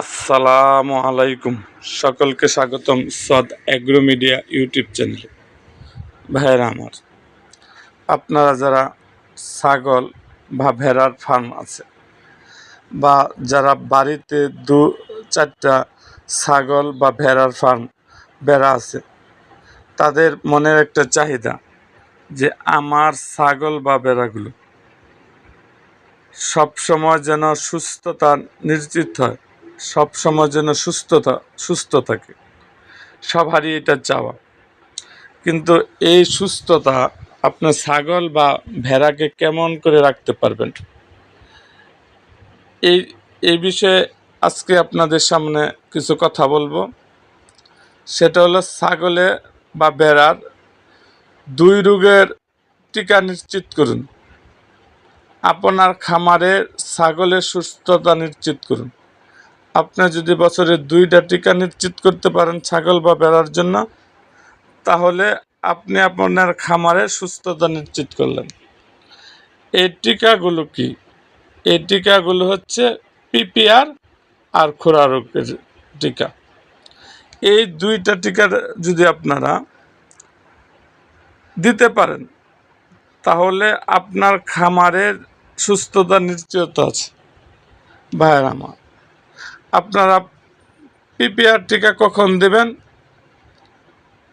আসসালামু আলাইকুম। সকলকে স্বাগতম সদ অ্যাগ্রো মিডিয়া ইউটিউব চ্যানেলে। ভাইয়েরা আমার, আপনারা যারা ছাগল বা ভেড়ার ফার্ম আছে বা যারা বাড়িতে দু চারটা ছাগল বা ভেড়ার ফার্ম বেড়া আছে, তাদের মনের একটা চাহিদা যে আমার ছাগল বা বেড়াগুলো সব সময় যেন সুস্থতা নিশ্চিত হয়। সব সময় যেন সুস্থতা, সুস্থ থাকে। সবারই এটা চাওয়া। কিন্তু এই সুস্থতা আপনার ছাগল বা ভেড়াকে কেমন করে রাখতে পারবেন? এই এই বিষয়ে আজকে আপনাদের সামনে কিছু কথা বলব। সেটা হলো ছাগলে বা ভেড়ার দুই রোগের টিকা নিশ্চিত করুন। আপনার খামারে ছাগলের সুস্থতা নিশ্চিত করুন। আপনি যদি বছরে দুইটা টিকা নিশ্চিত করতে পারেন ছাগল বা বেড়ার জন্য, তাহলে আপনি আপনার খামারে সুস্থতা নিশ্চিত করলেন। এই টিকাগুলো কি? এই টিকাগুলো হচ্ছে পিপিআর আর খোরা রোগের টিকা। এই দুইটা টিকা যদি আপনারা দিতে পারেন, তাহলে আপনার খামারের সুস্থতা নিশ্চিত আছে। ভাইয়ের আমার। আপনারা পিপিআর টিকা কখন দেবেন?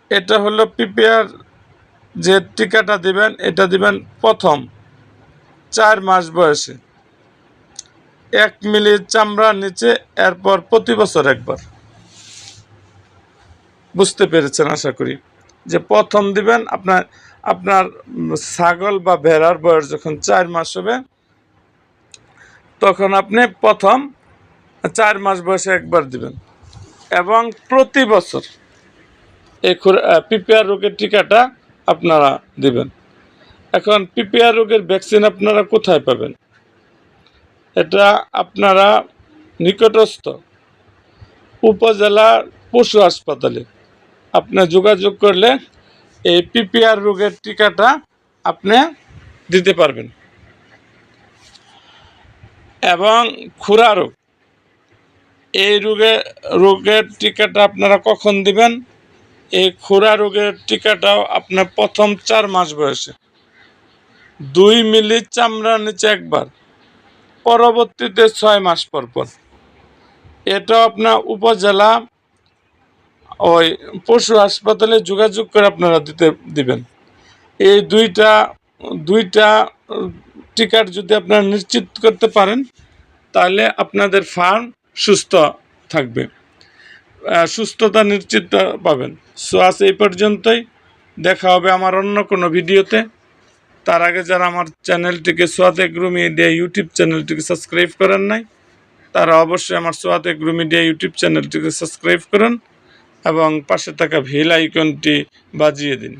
এটা হলো পিপিআর যে টিকাটা দিবেন, এটা দিবেন প্রথম চার মাস বয়সে। এক মিলি চামড়ার নিচে, এরপর প্রতি বছর একবার। বুঝতে পেরেছেন আশা করি? যে প্রথম দিবেন, আপনার আপনার ছাগল বা ভেড়ার বয়স যখন চার মাস হবে, তখন আপনি প্রথম চার মাস বয়সে একবার দিবেন। এবং প্রতি বছর এই পিপিআর রোগের টিকাটা আপনারা দিবেন। এখন পিপিআর রোগের ভ্যাকসিন আপনারা কোথায় পাবেন? এটা আপনারা নিকটস্থ উপজেলা পশু হাসপাতালে আপনি যোগাযোগ করলে এই পিপিআর রোগের টিকাটা আপনি দিতে পারবেন। এবং খুরা রোগ এই রোগে, রোগের টিকাটা আপনারা কখন দিবেন? এই খুরা রোগের টিকাটাও আপনার প্রথম চার মাস বয়সে। দুই মিলি চামড়ার নিচে একবার, পরবর্তীতে ছয় মাস পর পর। এটা আপনার উপজেলা ওই পশু হাসপাতালে যোগাযোগ করে আপনারা দিতে, দিবেন। এই দুইটা দুইটা টিকার যদি আপনারা নিশ্চিত করতে পারেন, তাহলে আপনাদের ফার্ম সুস্থ থাকবে। সুস্থতা নিশ্চিত পাবেন। সো, আজ এই পর্যন্তই। দেখা হবে আমার অন্য কোনো ভিডিওতে। তার আগে যারা আমার চ্যানেলটিকে সোয়াদ এগ্রো মিডিয়া ইউটিউব চ্যানেলটিকে সাবস্ক্রাইব করেন নাই, তারা অবশ্যই আমার সোয়াদ এগ্রো মিডিয়া ইউটিউব চ্যানেলটিকে সাবস্ক্রাইব করুন এবং পাশে থাকা ভিল আইকনটি বাজিয়ে দিন।